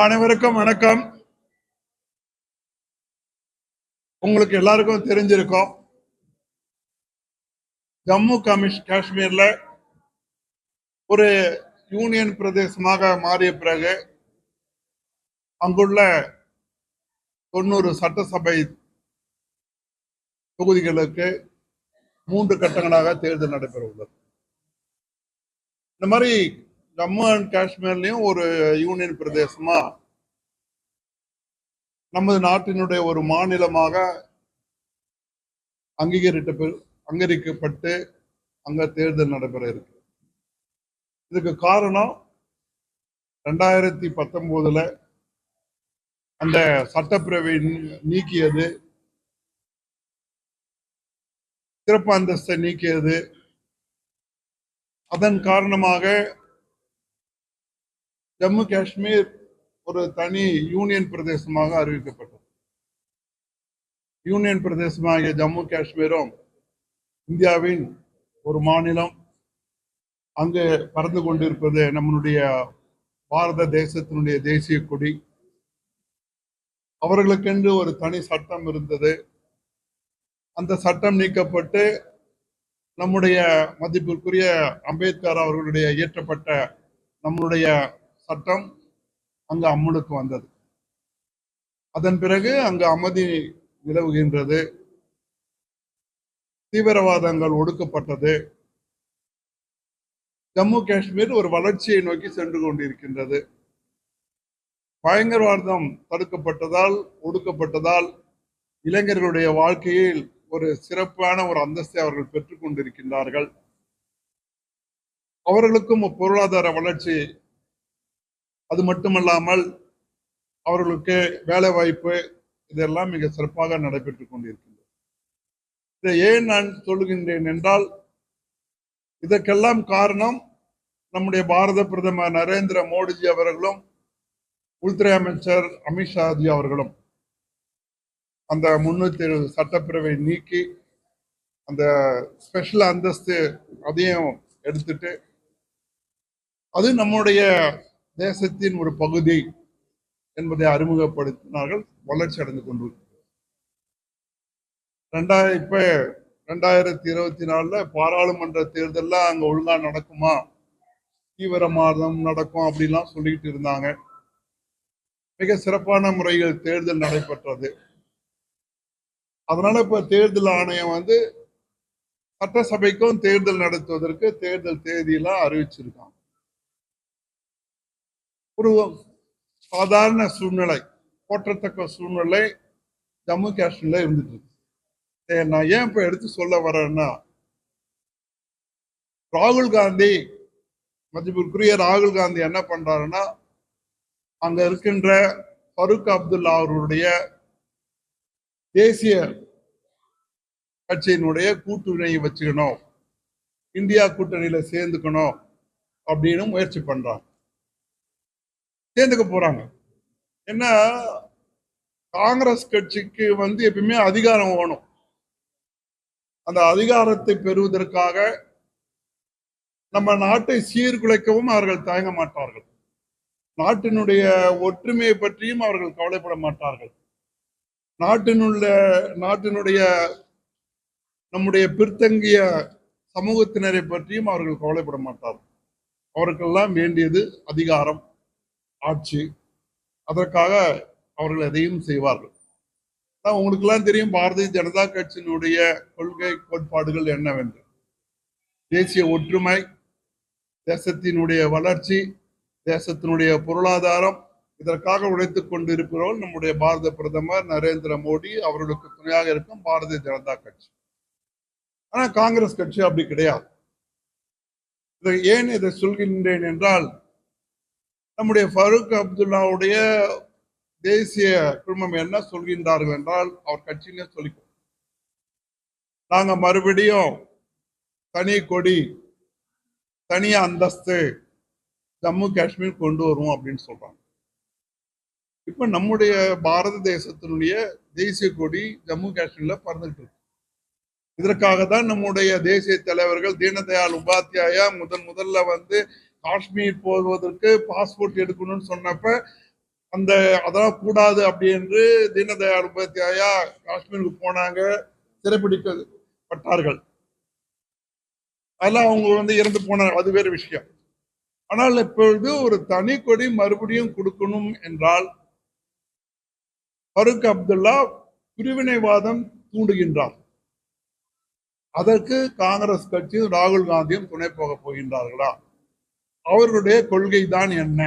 அனைவருக்கும் வணக்கம். உங்களுக்கு எல்லாருக்கும் தெரிஞ்சிருக்கும். ஜம்மு கமிஷ் காஷ்மீர்ல ஒரு யூனியன் பிரதேசமாக மாறிய பிறகு அங்குள்ள தொண்ணூறு சட்டசபை தொகுதிகளுக்கு மூன்று கட்டங்களாக தேர்தல் நடைபெற உள்ளது. இந்த மாதிரி ஜம்மு அண்ட் காஷ்மீர்லயும் ஒரு யூனியன் பிரதேசமா? நமது நாட்டினுடைய ஒரு மாநிலமாக அங்கீகரிட்ட அங்கீகரிக்கப்பட்டு அங்க தேர்தல் நடைபெற இருக்கு. இதுக்கு காரணம் ரெண்டாயிரத்தி பத்தொன்பதுல அந்த சட்டப்பிரவை நீக்கியது சிறப்பு அந்தஸ்தை நீக்கியது. அதன் காரணமாக ஜம்மு காஷ்மீர் ஒரு தனி யூனியன் பிரதேசமாக அறிவிக்கப்பட்டது. யூனியன் பிரதேசமாகிய ஜம்மு காஷ்மீரும் இந்தியாவின் ஒரு மாநிலம். அங்கு பறந்து கொண்டிருப்பது நம்மளுடைய பாரத தேசத்தினுடைய தேசிய கொடி. அவர்களுக்கென்று ஒரு தனி சட்டம் இருந்தது. அந்த சட்டம் நீக்கப்பட்டு நம்முடைய மதிப்பிற்குரிய அம்பேத்கர் அவர்களுடைய இயற்றப்பட்ட நம்மளுடைய சட்டம் அங்கு அமுலுக்கு வந்தது. அதன் பிறகு அங்கு அமைதி நிலவுகின்றது. தீவிரவாதங்கள் ஒடுக்கப்பட்டது. ஜம்மு காஷ்மீர் ஒரு வளர்ச்சியை நோக்கி சென்று கொண்டிருக்கின்றது. பயங்கரவாதம் தடுக்கப்பட்டதால் ஒடுக்கப்பட்டதால் இளைஞர்களுடைய வாழ்க்கையில் ஒரு சிறப்பான ஒரு அந்தஸ்தை அவர்கள் பெற்றுக் கொண்டிருக்கின்றார்கள். அவர்களுக்கும் பொருளாதார வளர்ச்சி அது மட்டுமல்லாமல் அவர்களுக்கு வேலை வாய்ப்பு இதெல்லாம் மிக சிறப்பாக நடைபெற்றுக் கொண்டிருக்கின்றது. இதை ஏன் நான் சொல்லுகின்றேன் என்றால் இதற்கெல்லாம் காரணம் நம்முடைய பாரத பிரதமர் நரேந்திர மோடிஜி அவர்களும் உள்துறை அமைச்சர் அமித்ஷாஜி அவர்களும். அந்த முன்னூத்தி எழுபது சட்டப்பிரிவை நீக்கி அந்த ஸ்பெஷல் அந்தஸ்து அதையும் எடுத்துட்டு அது நம்முடைய தேசத்தின் ஒரு பகுதி என்பதை அறிமுகப்படுத்தினார்கள் வளர்ச்சி அடைந்து கொண்டு. ரெண்டாயிரம் இப்ப ரெண்டாயிரத்தி இருபத்தி நாலுல பாராளுமன்ற தேர்தலில் அங்க ஒழுங்கா நடக்குமா? தீவிரமாதம் நடக்கும் அப்படிலாம் சொல்லிட்டு இருந்தாங்க. மிக சிறப்பான முறையில் தேர்தல் நடைபெற்றது. அதனால இப்ப தேர்தல் ஆணையம் வந்து சட்டசபைக்கும் தேர்தல் நடத்துவதற்கு தேர்தல் தேதியெல்லாம் அறிவிச்சிருக்காங்க. ஒரு சாதாரண சூழ்நிலை போற்றத்தக்க சூழ்நிலை ஜம்மு காஷ்மீர்ல இருந்துட்டு இருக்கு. நான் ஏன் இப்ப எடுத்து சொல்ல வரேன்னா ராகுல் காந்தி மதிப்பிற்குரிய ராகுல் காந்தி என்ன பண்றாருன்னா அங்க இருக்கின்ற ஃபருக் அப்துல்லா அவர்களுடைய தேசிய கட்சியினுடைய கூட்டணியை வச்சுக்கணும் இந்தியா கூட்டணியில சேர்ந்துக்கணும் அப்படின்னு முயற்சி பண்றாங்க. சேர்ந்துக்க போறாங்க. ஏன்னா காங்கிரஸ் கட்சிக்கு வந்து எப்பயுமே அதிகாரம் வேணும். அந்த அதிகாரத்தை பெறுவதற்காக நம்ம நாட்டை சீர்குலைக்கவும் அவர்கள் தயங்க மாட்டார்கள். நாட்டினுடைய ஒற்றுமையை பற்றியும் அவர்கள் கவலைப்பட மாட்டார்கள். நாட்டினுள்ள நாட்டினுடைய நம்முடைய பிற்தங்கிய சமூகத்தினரை பற்றியும் அவர்கள் கவலைப்பட மாட்டார்கள். அவருக்கெல்லாம் வேண்டியது அதிகாரம். ஆட்சி. அதற்காக அவர்கள் எதையும் செய்வார்கள். உங்களுக்கெல்லாம் தெரியும் பாரதிய ஜனதா கட்சியினுடைய கொள்கை கோட்பாடுகள் என்னவென்று. தேசிய ஒற்றுமை தேசத்தினுடைய வளர்ச்சி தேசத்தினுடைய பொருளாதாரம் இதற்காக உழைத்துக் கொண்டிருக்கிறோம் நம்முடைய பாரத பிரதமர் நரேந்திர மோடி அவர்களுக்கு துணையாக இருக்கும் பாரதிய ஜனதா கட்சி. ஆனா காங்கிரஸ் கட்சி அப்படி கிடையாது. இதை ஏன் இதை சொல்கின்றேன் என்றால் நம்முடைய ஃபருக் அப்துல்லாவுடைய தேசிய குழுமம் என்ன சொல்கின்றார்கள் என்றால் அவர் கட்சியிலே சொல்லிக்கோ நாங்க மறுபடியும் தனி கொடி தனி அந்தஸ்து ஜம்மு காஷ்மீர் கொண்டு வருவோம் அப்படின்னு சொல்றாங்க. இப்ப நம்முடைய பாரத தேசத்தினுடைய தேசிய கொடி ஜம்மு காஷ்மீர்ல பறந்துட்டு இருக்கு. இதற்காக தான் நம்முடைய தேசிய தலைவர்கள் தீனதயாள் உபாத்தியாயா முதன் முதல்ல வந்து காஷ்மீர் போவதற்கு பாஸ்போர்ட் எடுக்கணும்னு சொன்னப்ப அந்த அதெல்லாம் கூடாது அப்படி என்று தீனதயாள் உபாத்தியாயா காஷ்மீருக்கு போனாங்க சிறைப்பிடிக்கப்பட்டார்கள் அதெல்லாம் அவங்க வந்து இறந்து போனாங்க அது வேறு விஷயம். ஆனால் இப்பொழுது ஒரு தனி கொடி மறுபடியும் கொடுக்கணும் என்றால் ஃபருக் அப்துல்லா பிரிவினைவாதம் தூண்டுகின்றார். அதற்கு காங்கிரஸ் கட்சியும் ராகுல் காந்தியும் துணை போக போகின்றார்களா? அவர்களுடைய கொள்கை தான் என்ன?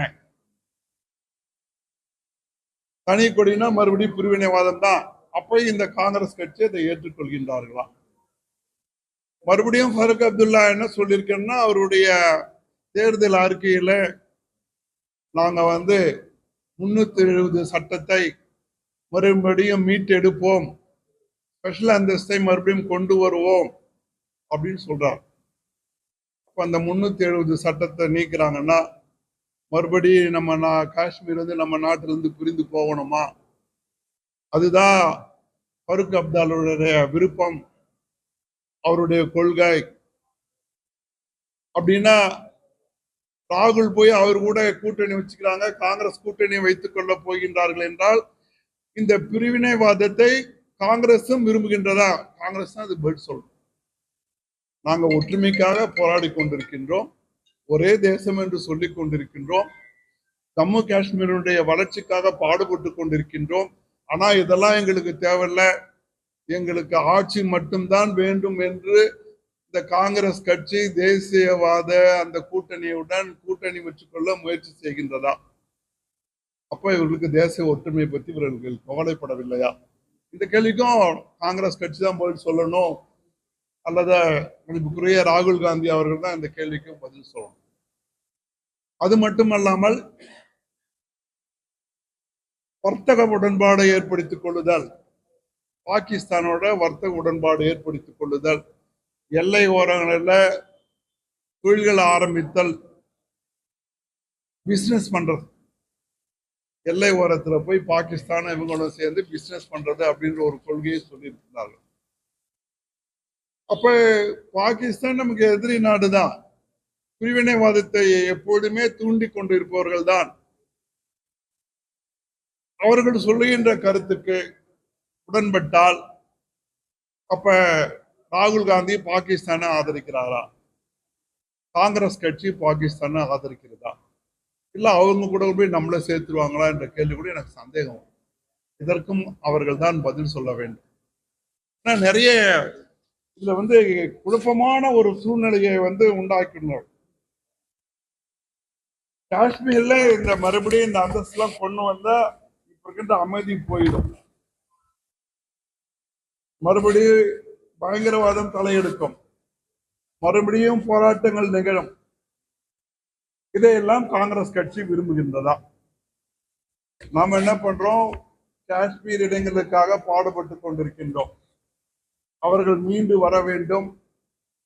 தனி கொடினா மறுபடியும் பிரிவினைவாதம் தான் அப்போ இந்த காங்கிரஸ் கட்சி அதை ஏற்றுக்கொள்கின்றார்களா? மறுபடியும் ஃபருக் அப்துல்லா என்ன சொல்லியிருக்கேன்னா அவருடைய தேர்தல் அறிக்கையில நாங்க வந்து முன்னூத்தி எழுபது சட்டத்தை மறுபடியும் மீட்டெடுப்போம். ஸ்பெஷல் அந்தஸ்தை மறுபடியும் கொண்டு வருவோம் அப்படின்னு சொல்றார். இப்போ அந்த முன்னூத்தி எழுபது சட்டத்தை நீக்கிறாங்கன்னா மறுபடியும் நம்ம நான் காஷ்மீர் வந்து நம்ம நாட்டிலிருந்து பிரிந்து போகணுமா? அதுதான் ஃபருக் அப்தாலுடைய விருப்பம் அவருடைய கொள்கை. அப்படின்னா ராகுல் போய் அவர் கூட கூட்டணி வச்சுக்கிறாங்க காங்கிரஸ் கூட்டணி வைத்துக் கொள்ள போகின்றார்கள் என்றால் இந்த பிரிவினைவாதத்தை காங்கிரஸும் விரும்புகின்றதா? காங்கிரஸ் தான் அது பதில் சொல்லணும் நாங்கள் ஒற்றுமைக்காக போராடி கொண்டிருக்கின்றோம். ஒரே தேசம் என்று சொல்லிக் கொண்டிருக்கின்றோம். ஜம்மு காஷ்மீருடைய வளர்ச்சிக்காக பாடுபட்டு கொண்டிருக்கின்றோம். ஆனால் இதெல்லாம் எங்களுக்கு தேவையில்ல. எங்களுக்கு ஆட்சி மட்டும்தான் வேண்டும் என்று இந்த காங்கிரஸ் கட்சி தேசியவாத அந்த கூட்டணியுடன் கூட்டணி வச்சுக்கொள்ள முயற்சி செய்கின்றதா? அப்போ இவர்களுக்கு தேசிய ஒற்றுமை பற்றி இவர்கள் கவலைப்படவில்லையா? இந்த கேள்விக்கும் காங்கிரஸ் கட்சி தான் போய் சொல்லணும். அல்லது மதிப்புக்குரிய ராகுல் காந்தி அவர்கள் தான் இந்த கேள்விக்கும் பதில் சொல்லணும். அது மட்டுமல்லாமல் வர்த்தக உடன்பாடை ஏற்படுத்திக் கொள்ளுதல் பாகிஸ்தானோட வர்த்தக உடன்பாடு ஏற்படுத்திக் கொள்ளுதல் எல்லை ஓரங்களில் தொழில்கள் ஆரம்பித்தல் பிசினஸ் பண்றது. எல்லை ஓரத்துல போய் பாகிஸ்தான் இவங்களும் சேர்ந்து பிசினஸ் பண்றது அப்படின்ற ஒரு கொள்கையை சொல்லியிருக்கிறார்கள். அப்ப பாகிஸ்தான் நமக்கு எதிரி நாடுதான். பிரிவினைவாதத்தை எப்பொழுதுமே தூண்டி கொண்டு இருப்பவர்கள் தான் அவர்கள் சொல்லுகின்ற கருத்துக்கு உடன்பட்டால் அப்ப ராகுல் காந்தி பாகிஸ்தானை ஆதரிக்கிறாரா? காங்கிரஸ் கட்சி பாகிஸ்தானை ஆதரிக்கிறதா? இல்ல அவங்க கூட போய் நம்மளை சேர்த்துருவாங்களா என்ற கேள்வி கூட எனக்கு சந்தேகம் இதற்கும் அவர்கள் தான் பதில் சொல்ல வேண்டும். ஆனா நிறைய இதுல வந்து குழப்பமான ஒரு சூழ்நிலையை வந்து உண்டாக்கினார். காஷ்மீர்ல இந்த மறுபடியும் இந்த அந்தஸ்துலாம் கொண்டு வந்தா இப்ப இருக்கின்ற அமைதி போயிடும். மறுபடியும் பயங்கரவாதம் தலையெடுக்கும். மறுபடியும் போராட்டங்கள் நிகழும். இதையெல்லாம் காங்கிரஸ் கட்சி விரும்புகின்றதா? நாம் என்ன பண்றோம்? காஷ்மீர் இடங்களுக்காக பாடுபட்டு கொண்டிருக்கின்றோம். அவர்கள் மீண்டு வர வேண்டும்.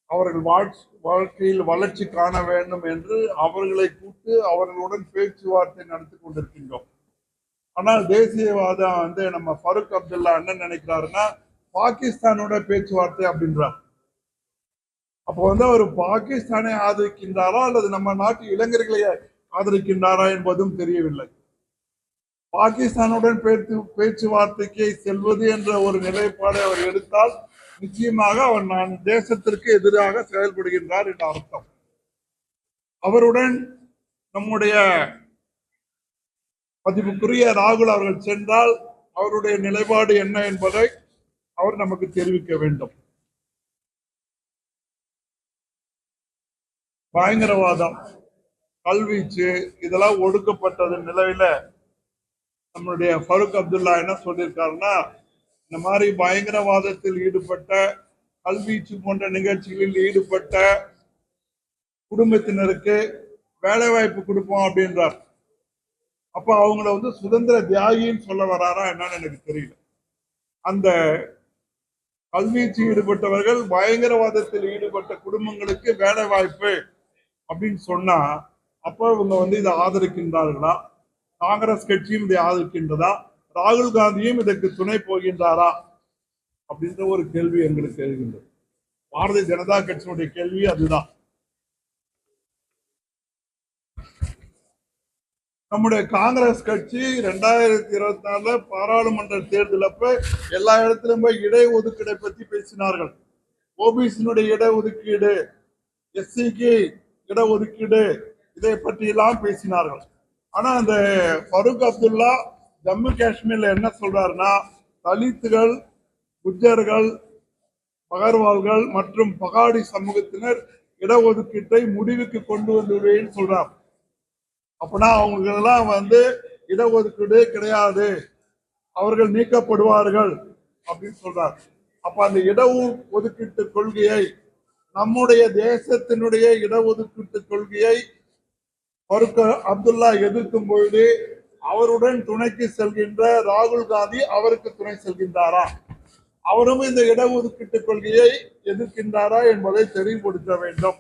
அவர்கள் வாழ்- வாழ்க்கையில் வளர்ச்சி காண வேண்டும் என்று அவர்களை கூட்டு அவர்களுடன் பேச்சுவார்த்தை நடத்தி கொண்டிருக்கின்றோம். ஆனால் தேசியவாதம் வந்து நம்ம ஃபருக் அப்துல்லா என்ன நினைக்கிறாருன்னா பாகிஸ்தானோட பேச்சுவார்த்தை அப்படின்றார். அப்போ வந்து அவர் பாகிஸ்தானை ஆதரிக்கின்றாரா அல்லது நம்ம நாட்டு இளைஞர்களை ஆதரிக்கின்றாரா என்பதும் தெரியவில்லை. பாகிஸ்தானுடன் பேச்சு பேச்சுவார்த்தைக்கு செல்வது என்ற ஒரு நிலைப்பாடை அவர் எடுத்தால் நிச்சயமாக அவர் நான் தேசத்திற்கு எதிராக செயல்படுகின்றார் என்ற அர்த்தம். அவருடன் நம்முடைய மதிப்புக்குரிய ராகுல் அவர்கள் சென்றால் அவருடைய நிலைப்பாடு என்ன என்பதை அவர் நமக்கு தெரிவிக்க வேண்டும். பயங்கரவாதம் கல்வீச்சு இதெல்லாம் ஒடுக்கப்பட்டது நிலையில நம்மளுடைய ஃபருக் அப்துல்லா என்ன சொல்லியிருக்காருன்னா இந்த மாதிரி பயங்கரவாதத்தில் ஈடுபட்ட கல்வீச்சு போன்ற நிகழ்ச்சிகளில் ஈடுபட்ட குடும்பத்தினருக்கு வேலை வாய்ப்பு கொடுப்போம் அப்படின்றார். அப்ப அவங்கள வந்து சுதந்திர தியாகின்னு சொல்ல வராரா என்னன்னு எனக்கு தெரியல. அந்த கல்வீச்சு ஈடுபட்டவர்கள் பயங்கரவாதத்தில் ஈடுபட்ட குடும்பங்களுக்கு வேலை வாய்ப்பு அப்படின்னு சொன்னா அப்ப இவங்க வந்து இதை ஆதரிக்கின்றார்களா? காங்கிரஸ் கட்சியும் இதை ஆதரிக்கின்றதா? ராகுல் காந்தியும் இதற்கு துணை போகின்றாரா அப்படின்ற ஒரு கேள்வி எங்களுக்கு எழுகின்றது. பாரதிய ஜனதா கட்சியினுடைய கேள்வி அதுதான். நம்முடைய காங்கிரஸ் கட்சி ரெண்டாயிரத்தி இருபத்தி நாலுல பாராளுமன்ற தேர்தல் அப்ப எல்லா இடத்திலும் போய் இடஒதுக்கீடை பத்தி பேசினார்கள். ஓபிசியினுடைய இடஒதுக்கீடு எஸ்சிக்கு இடஒதுக்கீடு இதை பற்றி எல்லாம் பேசினார்கள். ஆனா அந்த ஃபருக் அப்துல்லா ஜம்மு காஷ்மீர்ல என்ன சொல்றாருன்னா தலித்துகள் குஜர்கள் பகர்வால்கள் மற்றும் பகாடி சமூகத்தினர் இடஒதுக்கீட்டை முடிவுக்கு கொண்டு வந்துடுவேன்னு சொல்றார் அப்பனா அவங்களுக்கெல்லாம் வந்து இடஒதுக்கீடு கிடையாது. அவர்கள் நீக்கப்படுவார்கள் அப்படின்னு சொல்றார். அப்ப அந்த இட ஒதுக்கீட்டு கொள்கையை நம்முடைய தேசத்தினுடைய இடஒதுக்கீட்டு கொள்கையை ஃபருக் அப்துல்லா எதிர்க்கும் பொழுது அவருடன் துணைக்கு செல்கின்ற ராகுல் காந்தி அவருக்கு துணை செல்கின்றாரா? அவரும் இந்த இடஒதுக்கீட்டு கொள்கையை எதிர்க்கின்றாரா என்பதை தெளிவுபடுத்த வேண்டும்.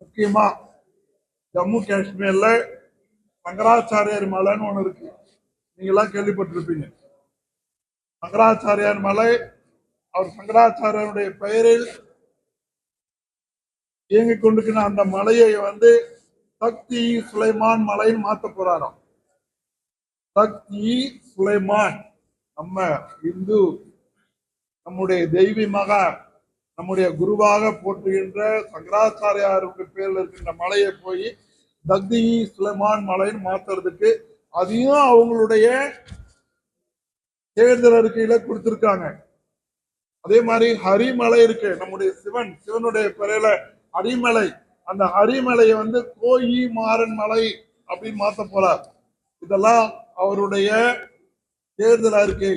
முக்கியமா ஜம்மு காஷ்மீர்ல சங்கராச்சாரியார் மலைன்னு ஒண்ணு இருக்கு. நீங்க எல்லாம் கேள்விப்பட்டிருப்பீங்க. சங்கராச்சாரியார் மலை அவர் சங்கராச்சாரியனுடைய பெயரில் இயங்கிக் கொண்டிருக்கிற அந்த மலையை வந்து சக்தி சுலைமான் மலைன்னு மாத்த போறாராம். சக்தி சுலைமான் நம்ம இந்து நம்முடைய தெய்வீமாக நம்முடைய குருவாக போற்றுகின்ற சங்கராச்சாரியாருக்கு பேர்ல இருக்கின்ற மலையை போய் தக்தி சுலைமான் மலைன்னு மாத்துறதுக்கு அதையும் அவங்களுடைய தேர்தல் அறிக்கையில கொடுத்திருக்காங்க. அதே மாதிரி ஹரிமலை இருக்கு. நம்முடைய சிவன் சிவனுடைய பெயர்ல ஹரிமலை. அந்த ஹரிமலையை வந்து கோயி மாறன் மலை அப்படின்னு மாத்த போறார். இதெல்லாம் அவருடைய தேர்தல் அறிக்கை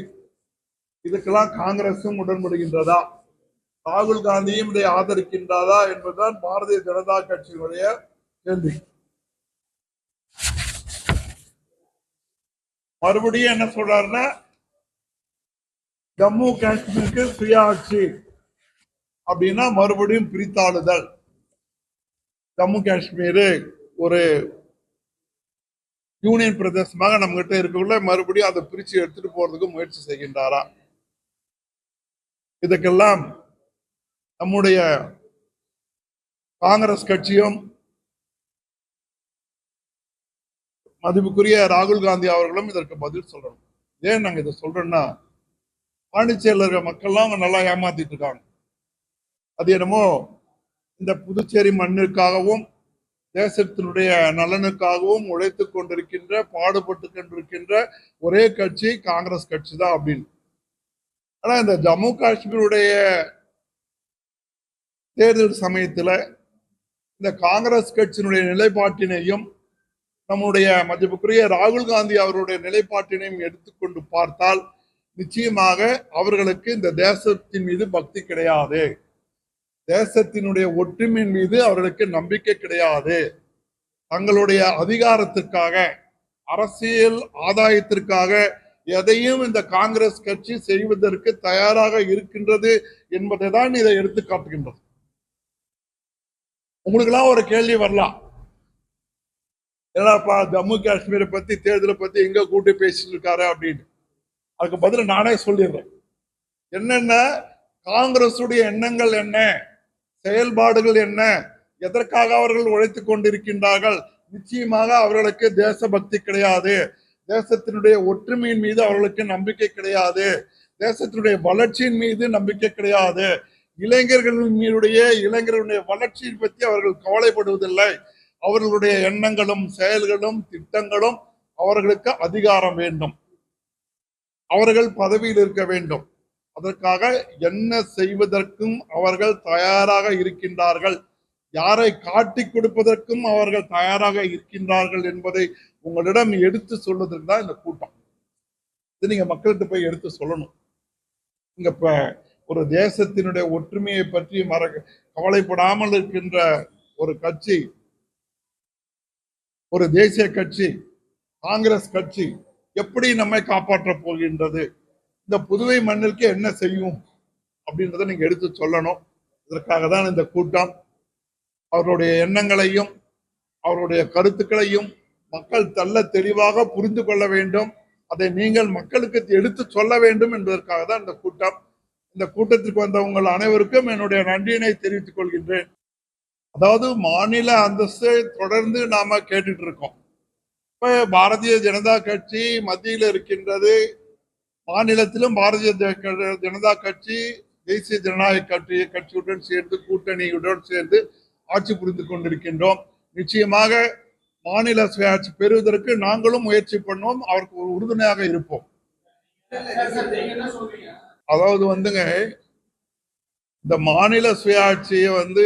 இதுக்கெல்லாம் காங்கிரஸும் உடன்படுகின்றதா? ராகுல் காந்தியும் இதை ஆதரிக்கின்றதா என்பதுதான் பாரதிய ஜனதா கட்சியினுடைய கேள்வி. மறுபடியும் என்ன சொல்றாருன்னா ஜம்மு காஷ்மீருக்கு சுயாட்சி அப்படின்னா மறுபடியும் பிரித்தாளுதல். ஜம்மு காஷ்மீர் ஒரு யூனியன் பிரதேசமாக நம்ம கிட்ட இருக்கக்குள்ள மறுபடியும் அதை பிரித்து எடுத்துட்டு போறதுக்கு முயற்சி செய்கின்றாரா? இதுக்கெல்லாம் நம்முடைய காங்கிரஸ் கட்சியும் மதிப்புக்குரிய ராகுல் காந்தி அவர்களும் இதற்கு பதில் சொல்லணும். ஏன் நாங்க இதை சொல்றோம்னா பாண்டிச்சேரியில் இருக்கிற மக்கள்லாம் அவங்க நல்லா ஏமாத்திட்டு இருக்காங்க. அது என்னமோ இந்த புதுச்சேரி மண்ணிற்காகவும் தேசத்தினுடைய நலனுக்காகவும் உழைத்து கொண்டிருக்கின்ற பாடுபட்டு கொண்டிருக்கின்ற ஒரே கட்சி காங்கிரஸ் கட்சி தான் அப்படின்னு. ஆனா இந்த ஜம்மு காஷ்மீருடைய தேர்தல் சமயத்துல இந்த காங்கிரஸ் கட்சியினுடைய நிலைப்பாட்டினையும் நம்முடைய மதிப்புக்குரிய ராகுல் காந்தி அவருடைய நிலைப்பாட்டினையும் எடுத்துக்கொண்டு பார்த்தால் நிச்சயமாக அவர்களுக்கு இந்த தேசத்தின் மீது பக்தி கிடையாது. தேசத்தினுடைய ஒற்றுமையின் மீது அவர்களுக்கு நம்பிக்கை கிடையாது. தங்களுடைய அதிகாரத்திற்காக அரசியல் ஆதாயத்திற்காக எதையும் இந்த காங்கிரஸ் கட்சி செய்வதற்கு தயாராக இருக்கின்றது என்பதை தான் இதை எடுத்து காட்டுகின்றது. உங்களுக்கெல்லாம் ஒரு கேள்வி வரலாம். என்னப்பா ஜம்மு காஷ்மீரை பத்தி தேர்தலை பத்தி எங்க கூட்டி பேசிட்டு இருக்காரு அப்படின்னு. அதுக்கு பதில் நானே சொல்லிடுறேன். என்னென்ன காங்கிரஸுடைய எண்ணங்கள் என்ன? செயல்பாடுகள் என்ன? எதற்காக அவர்கள் உழைத்துக் கொண்டிருக்கின்றார்கள்? நிச்சயமாக அவர்களுக்கு தேசபக்தி கிடையாது. தேசத்தினுடைய ஒற்றுமையின் மீது அவர்களுக்கு நம்பிக்கை கிடையாது. தேசத்தினுடைய வளர்ச்சியின் மீது நம்பிக்கை கிடையாது. இளைஞர்களின் மீதுடைய இளைஞர்களுடைய வளர்ச்சியை பற்றி அவர்கள் கவலைப்படுவதில்லை. அவர்களுடைய எண்ணங்களும் செயல்களும் திட்டங்களும் அவர்களுக்கு அதிகாரம் வேண்டும். அவர்கள் பதவியில் இருக்க வேண்டும். அதற்காக என்ன செய்வதற்கும் அவர்கள் தயாராக இருக்கின்றார்கள். யாரை காட்டி கொடுப்பதற்கும் அவர்கள் தயாராக இருக்கின்றார்கள் என்பதை உங்களிடம் எடுத்து சொல்வதற்கு தான் இந்த கூட்டம். இது நீங்க மக்கள்கிட்ட போய் எடுத்து சொல்லணும். இங்க இப்ப ஒரு தேசத்தினுடைய ஒற்றுமையை பற்றி மற கவலைப்படாமல் இருக்கின்ற ஒரு கட்சி ஒரு தேசிய கட்சி காங்கிரஸ் கட்சி எப்படி நம்மை காப்பாற்றப் போகின்றது? இந்த புதுவை மண்ணிற்கு என்ன செய்யும் அப்படின்றத நீங்க எடுத்து சொல்லணும். இதற்காக தான் இந்த கூட்டம். அவருடைய எண்ணங்களையும் அவருடைய கருத்துக்களையும் மக்கள் தள்ள தெளிவாக புரிந்து கொள்ள வேண்டும். அதை நீங்கள் மக்களுக்கு எடுத்து சொல்ல வேண்டும் என்பதற்காக தான் இந்த கூட்டம். இந்த கூட்டத்திற்கு வந்த உங்கள் அனைவருக்கும் என்னுடைய நன்றியினை தெரிவித்துக் கொள்கின்றேன். அதாவது மாநில அந்தஸ்தை தொடர்ந்து நாம கேட்டுட்டு இருக்கோம். இப்ப பாரதிய ஜனதா கட்சி மத்தியில் இருக்கின்றது. மாநிலத்திலும் பாரதிய ஜ- ஜனதா கட்சி தேசிய ஜனநாயக கட்சி கட்சியுடன் சேர்ந்து கூட்டணியுடன் சேர்ந்து ஆட்சி புரிந்து கொண்டிருக்கின்றோம். நிச்சயமாக மாநில சுயாட்சி பெறுவதற்கு நாங்களும் முயற்சி பண்ணுவோம். அவருக்கு ஒரு உறுதுணையாக இருப்போம். அதாவது வந்துங்க இந்த மாநில சுயாட்சியை வந்து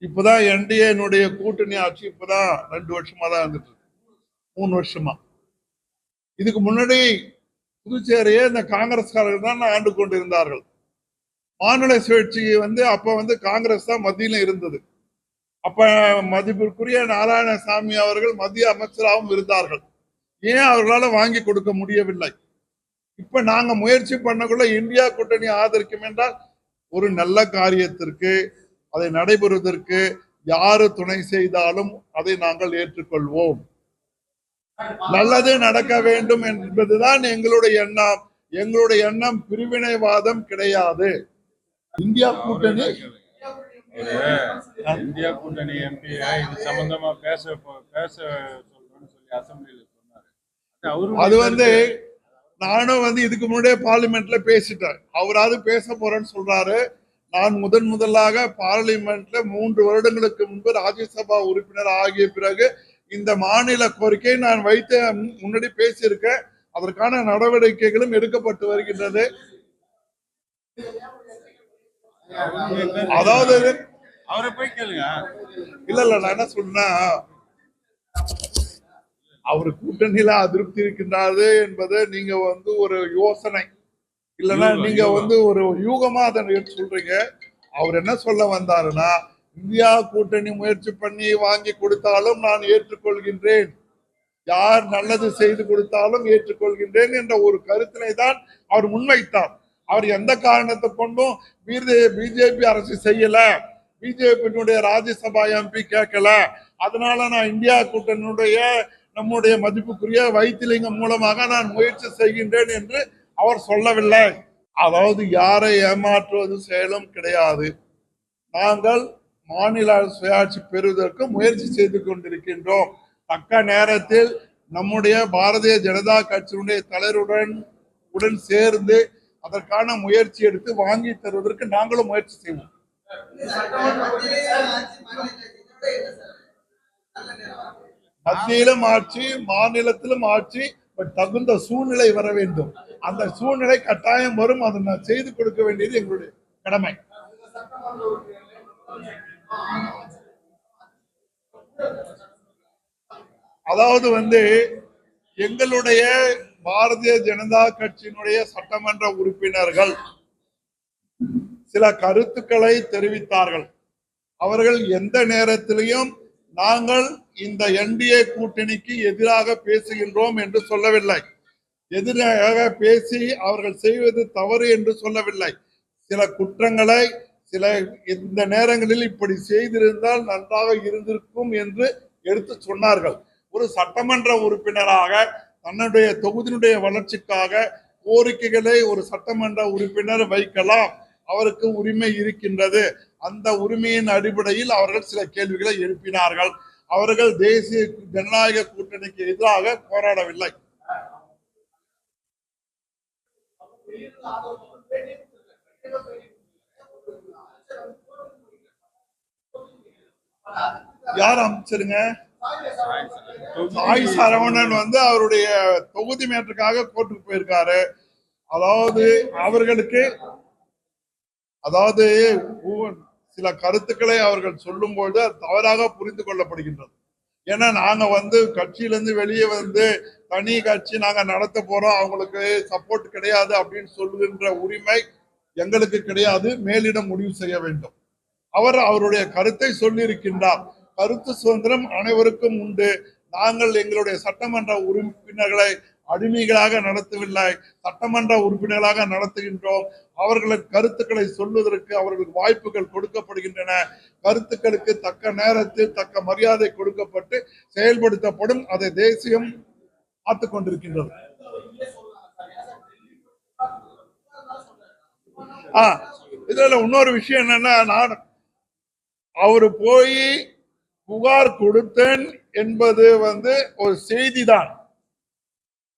இப்பதான் என்டிஏனுடைய கூட்டணி ஆட்சி இப்பதான் ரெண்டு வருஷமா தான் இருந்துட்டு இருக்கு. மூணு வருஷமா. இதுக்கு முன்னாடி புதுச்சேரியை இந்த காங்கிரஸ்காரர்கள் தான் ஆண்டு கொண்டிருந்தார்கள். மாநில சுழற்சி வந்து அப்போ வந்து காங்கிரஸ் தான் மத்தியில இருந்தது. அப்ப மதிப்பிற்குரிய நாராயணசாமி அவர்கள் மத்திய அமைச்சராகவும் இருந்தார்கள். ஏன் அவர்களால் வாங்கி கொடுக்க முடியவில்லை? இப்ப நாங்க முயற்சி பண்ணக்குள்ள இந்தியா கூட்டணி ஆதரிக்கும் என்றால் ஒரு நல்ல காரியத்திற்கு அதை நடைபெறுவதற்கு யாரு துணை செய்தாலும் அதை நாங்கள் ஏற்றுக்கொள்வோம். நல்லது நடக்க வேண்டும் என்பதுதான் எங்களுடைய எண்ணம். எங்களுடைய எண்ணம் பிரிவினைவாதம் கிடையாது. இந்தியா கூட்டணி? இந்தியா கூட்டணி எம்பி இது சம்பந்தமா பேச பேச சொல்றோம்னு சொல்லி அசம்பிளில சொன்னாரு. அது வந்து நானும் வந்து இதுக்கு முன்னாடியே பார்லிமெண்ட்ல பேசிட்டேன். அவராவது பேச போறேன்னு சொல்றாரு. நான் முதன் முதலாக பார்லிமெண்ட்ல மூன்று வருடங்களுக்கு முன்பு ராஜ்யசபா உறுப்பினர் ஆகிய பிறகு இந்த மாநில கோரிக்கையை நான் வைத்து முன்னாடி பேசியிருக்கேன். அதற்கான நடவடிக்கைகளும் எடுக்கப்பட்டு வருகின்றது. அதாவது அவரை போய் கேளுங்க. இல்ல இல்ல நான் என்ன சொன்னா அவர் கூட்டணியில அதிருப்தி இருக்கின்றாரு என்பது நீங்க வந்து ஒரு யோசனை. இல்லைன்னா நீங்க. வந்து ஒரு யூகமா அதை சொல்றீங்க. அவர் என்ன சொல்ல வந்தாருன்னா இந்தியா கூட்டணி முயற்சி பண்ணி வாங்கி கொடுத்தாலும் நான் ஏற்றுக்கொள்கின்றேன். யார் நல்லது செய்து கொடுத்தாலும் ஏற்றுக்கொள்கின்றேன் என்ற ஒரு கருத்தினை தான் அவர் முன்வைத்தார். அவர் எந்த காரணத்தை கொண்டும் பிஜேபி அரசு செய்யல. பிஜேபியினுடைய ராஜ்யசபா எம்பி கேட்கல. அதனால நான் இந்தியா கூட்டணியுடைய நம்முடைய மதிப்புக்குரிய வைத்திலிங்கம் மூலமாக நான் முயற்சி செய்கின்றேன் என்று அவர் சொல்லவில்லை. அதாவது யாரை ஏமாற்றுவது செயலும் கிடையாது. நாங்கள் மாநில சுயாட்சி பெறுவதற்கு முயற்சி செய்து கொண்டிருக்கின்றோம். தக்க நேரத்தில் நம்முடைய பாரதிய ஜனதா கட்சியினுடைய தலைவருடன் உடன் சேர்ந்து அதற்கான முயற்சி எடுத்து வாங்கி தருவதற்கு நாங்களும் முயற்சி செய்வோம். மத்தியிலும் ஆட்சி மாநிலத்திலும் ஆட்சி தகுந்த சூழ்நிலை வர வேண்டும். அந்த சூழ்நிலை கட்டாயம் வரும். அதை நான் செய்து கொடுக்க வேண்டியது எங்களுடைய கடமை. அதாவது வந்து எங்களுடைய பாரதிய ஜனதா கட்சியினுடைய சட்டமன்ற உறுப்பினர்கள் சில கருத்துக்களை தெரிவித்தார்கள். அவர்கள் எந்த நேரத்திலையும் நாங்கள் இந்த என்டிஏ கூட்டணிக்கு எதிராக பேசுகின்றோம் என்று சொல்லவில்லை. எதிராக பேசி அவர்கள் செய்வது தவறு என்று சொல்லவில்லை. சில குற்றங்களை சில இந்த நேரங்களில் இப்படி செய்திருந்தால் நன்றாக இருந்திருக்கும் என்று எடுத்து சொன்னார்கள். ஒரு சட்டமன்ற உறுப்பினராக தன்னுடைய தொகுதியினுடைய வளர்ச்சிக்காக கோரிக்கைகளை ஒரு சட்டமன்ற உறுப்பினர் வைக்கலாம். அவருக்கு உரிமை இருக்கின்றது. அந்த உரிமையின் அடிப்படையில் அவர்கள் சில கேள்விகளை எழுப்பினார்கள். அவர்கள் தேசிய ஜனநாயக கூட்டணிக்கு எதிராக போராடவில்லை. யார் அமைச்சருங்க? சாய் சரவணன் வந்து அவருடைய தொகுதி மேட்டுக்காக கோர்ட்டுக்கு போயிருக்காரு. அதாவது அவர்களுக்கு அதாவது சில கருத்துக்களை அவர்கள் சொல்லும்போது அது தவறாக புரிந்து கொள்ளப்படுகின்றது. ஏன்னா நாங்க வந்து கட்சியிலிருந்து வெளியே வந்து தனி கட்சி நாங்க நடத்த போறோம் அவங்களுக்கு சப்போர்ட் கிடையாது அப்படின்னு சொல்லுகின்ற உரிமை எங்களுக்கு கிடையாது. மேலிடம் முடிவு செய்ய வேண்டும். அவர் அவருடைய கருத்தை சொல்லியிருக்கின்றார். கருத்து சுதந்திரம் அனைவருக்கும் உண்டு. நாங்கள் எங்களுடைய சட்டமன்ற உறுப்பினர்களை அடிமைகளாக நடத்தவில்லை. சட்டமன்ற உறுப்பினர்களாக நடத்துகின்றோம். அவர்களின் கருத்துக்களை சொல்வதற்கு அவர்களுக்கு வாய்ப்புகள் கொடுக்கப்படுகின்றன. கருத்துக்களுக்கு தக்க நேரத்தில் தக்க மரியாதை கொடுக்கப்பட்டு செயல்படுத்தப்படும் அதை தேசியம் பார்த்து கொண்டிருக்கின்றது. ஆஹ் இதுல இன்னொரு விஷயம் என்னன்னா நான் அவரு போய் புகார் கொடுத்தேன் என்பது வந்து ஒரு செய்திதான்.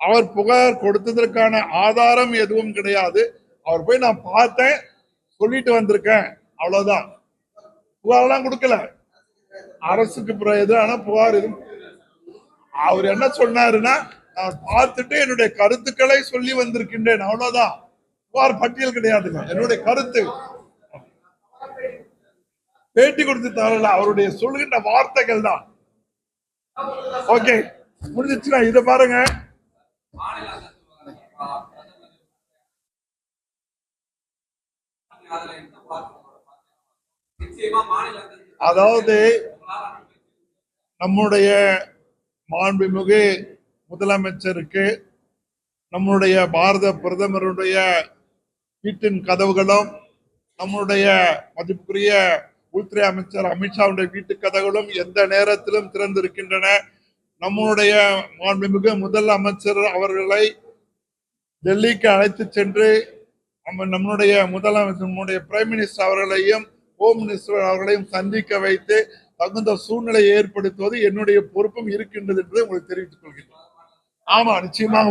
அவர் புகார் கொடுத்ததற்கான ஆதாரம் எதுவும் கிடையாது. அவர் போய் நான் பார்த்தேன் சொல்லிட்டு வந்திருக்கேன் அவ்வளவுதான். புகார்லாம் கொடுக்கல. அரசுக்கு எதிரான புகார் எதுவும் அவர் என்ன சொன்னாருன்னா நான் பார்த்துட்டு என்னுடைய கருத்துக்களை சொல்லி வந்திருக்கின்றேன் அவ்வளவுதான். புகார் பட்டியல் கிடையாதுங்க. என்னுடைய கருத்து. பேட்டி கொடுத்து தரல அவருடைய சொல்லுகின்ற வார்த்தைகள் தான். ஓகே முடிஞ்சிச்சுன்னா இதை பாருங்க. அதாவது நம்முடைய மாண்புமிகு முதலமைச்சருக்கு நம்முடைய பாரத பிரதமருடைய வீட்டின் கதவுகளும் நம்முடைய மதிப்புக்குரிய உள்துறை அமைச்சர் அமித்ஷாவுடைய வீட்டு கதகளும் எந்த நேரத்திலும் திறந்திருக்கின்றன. நம்முடைய மாண்புமிகு முதல் அமைச்சர் அவர்களை டெல்லிக்கு அழைத்து சென்று நம்ம நம்முடைய முதலமைச்சர் நம்முடைய பிரைம் மினிஸ்டர் அவர்களையும் ஹோம் மினிஸ்டர் அவர்களையும் சந்திக்க வைத்து தகுந்த சூழ்நிலையை ஏற்படுத்துவது என்னுடைய பொறுப்பும் இருக்கின்றது என்பதை உங்களுக்கு தெரிவித்துக் கொள்கிறேன் ஆமா நிச்சயமாக